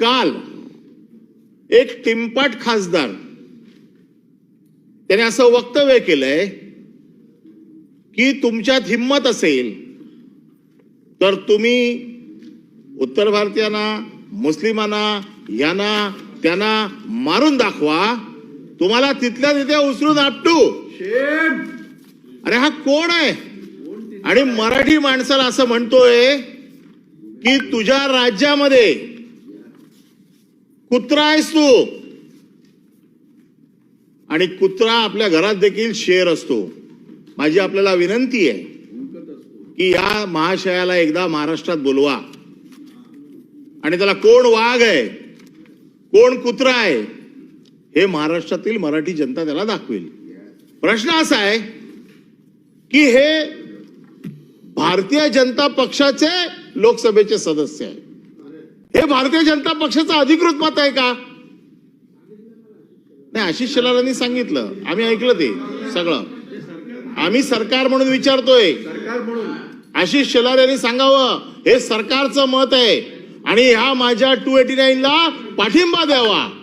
काल एक टिंपाट खासदार त्याने असं वक्तव्य केलंय की तुमच्यात हिंमत असेल तर तुम्ही उत्तर भारतीयांना मुस्लिमांना यांना त्यांना मारून दाखवा. तुम्हाला तिथल्या तिथे उचलून आपटू. अरे हा कोण आहे? आणि मराठी माणसाला असं म्हणतोय की तुझ्या राज्यामध्ये कुत्रा आहेस तू. आणि कुत्रा आपल्या घरात देखील शेर असतो. माझी आपल्याला विनंती आहे की या महाशयाला एकदा महाराष्ट्रात बोलवा. आणि त्याला कोण वाघ आहे कोण कुत्रा आहे हे महाराष्ट्रातील मराठी जनता त्याला दाखवेल. प्रश्न असा आहे की हे भारतीय जनता पक्षाचे लोकसभेचे सदस्य आहे हे भारतीय जनता पक्षाचं अधिकृत मत आहे का? नाही आशिष शेलारांनी सांगितलं. आम्ही ऐकलं ते सगळं. आम्ही सरकार म्हणून विचारतोय. आशिष शेलार यांनी सांगावं हे सरकारचं मत आहे. आणि ह्या माझ्या टू एटी नाईन ला पाठिंबा द्यावा.